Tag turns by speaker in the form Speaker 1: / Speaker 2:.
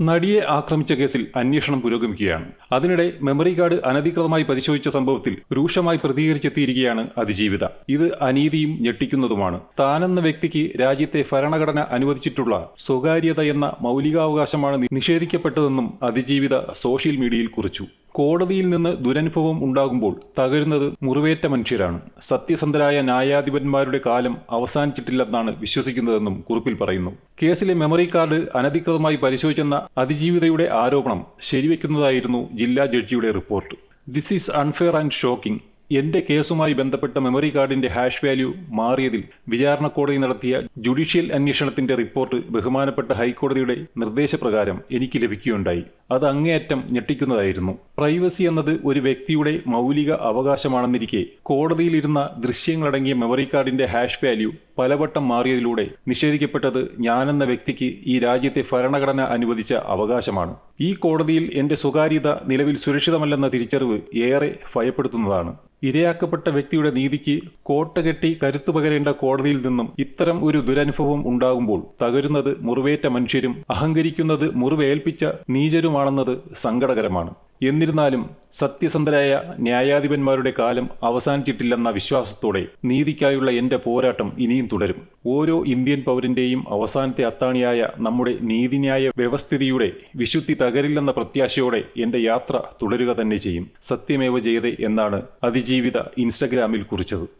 Speaker 1: നടിയെ ആക്രമിച്ച കേസിൽ അന്വേഷണം പുരോഗമിക്കുകയാണ്. അതിനിടെ മെമ്മറി കാർഡ് അനധികൃതമായി പരിശോധിച്ച സംഭവത്തിൽ രൂക്ഷമായി പ്രതികരിച്ചെത്തിയിരിക്കുകയാണ് അതിജീവിത. ഇത് അനീതിയും ഞെട്ടിക്കുന്നതുമാണ്. താനെന്ന വ്യക്തിക്ക് രാജ്യത്തെ ഭരണഘടന അനുവദിച്ചിട്ടുള്ള സ്വകാര്യത എന്ന മൗലികാവകാശമാണ് നിഷേധിക്കപ്പെട്ടതെന്നും അതിജീവിത സോഷ്യൽ മീഡിയയിൽ കുറിച്ചു. കോടതിയിൽ നിന്ന് ദുരനുഭവം ഉണ്ടാകുമ്പോൾ തകരുന്നത് മുറിവേറ്റ മനുഷ്യരാണ്. സത്യസന്ധരായ ന്യായാധിപന്മാരുടെ കാലം അവസാനിച്ചിട്ടില്ലെന്നാണ് വിശ്വസിക്കുന്നതെന്നും കുറിപ്പിൽ പറയുന്നു. കേസിലെ മെമ്മറി കാർഡ് അനധികൃതമായി പരിശോധിച്ചെന്ന അതിജീവിതയുടെ ആരോപണം ശരിവെക്കുന്നതായിരുന്നു ജില്ലാ ജഡ്ജിയുടെ report. This is unfair and shocking എന്റെ കേസുമായി ബന്ധപ്പെട്ട മെമ്മറി കാർഡിന്റെ ഹാഷ് വാല്യൂ മാറിയതിൽ വിചാരണ കോടതി നടത്തിയ ജുഡീഷ്യൽ അന്വേഷണത്തിന്റെ റിപ്പോർട്ട് ബഹുമാനപ്പെട്ട ഹൈക്കോടതിയുടെ നിർദ്ദേശപ്രകാരം എനിക്ക് ലഭിക്കുകയുണ്ടായി. അത് അങ്ങേയറ്റം ഞെട്ടിക്കുന്നതായിരുന്നു. പ്രൈവസി എന്നത് ഒരു വ്യക്തിയുടെ മൗലിക അവകാശമാണെന്നിരിക്കെ കോടതിയിലിരുന്ന ദൃശ്യങ്ങളടങ്ങിയ മെമ്മറി കാർഡിന്റെ ഹാഷ് വാല്യൂ പലവട്ടം മാറിയതിലൂടെ നിഷേധിക്കപ്പെട്ടത് ഞാനെന്ന വ്യക്തിക്ക് ഈ രാജ്യത്തെ ഭരണഘടന അനുവദിച്ച അവകാശമാണ്. ഈ കോടതിയിൽ എന്റെ സ്വകാര്യത നിലവിൽ സുരക്ഷിതമല്ലെന്ന തിരിച്ചറിവ് ഏറെ ഭയപ്പെടുത്തുന്നതാണ്. ഇരയാക്കപ്പെട്ട വ്യക്തിയുടെ നീതിക്ക് കോട്ടകെട്ടി കരുത്തു പകരേണ്ട കോടതിയിൽ നിന്നും ഇത്തരം ഒരു ദുരനുഭവം ഉണ്ടാകുമ്പോൾ തകരുന്നത് മുറിവേറ്റ മനുഷ്യരും അഹങ്കരിക്കുന്നത് മുറിവേൽപ്പിച്ച നീചരുമാണെന്നത് സങ്കടകരമാണ്. എന്നിരുന്നാലും സത്യസന്ധരായ ന്യായാധിപന്മാരുടെ കാലം അവസാനിച്ചിട്ടില്ലെന്ന വിശ്വാസത്തോടെ നീതിക്കായുള്ള എന്റെ പോരാട്ടം ഇനിയും തുടരും. ഓരോ ഇന്ത്യൻ പൗരന്റെയും അവസാനത്തെ അത്താണിയായ നമ്മുടെ നീതിന്യായ വ്യവസ്ഥിതിയുടെ വിശുദ്ധി തകരില്ലെന്ന പ്രത്യാശയോടെ എന്റെ യാത്ര തുടരുക തന്നെ ചെയ്യും. സത്യമേവ ജയതേ എന്നാണ് അതിജീവിത ഇൻസ്റ്റഗ്രാമിൽ കുറിച്ചത്.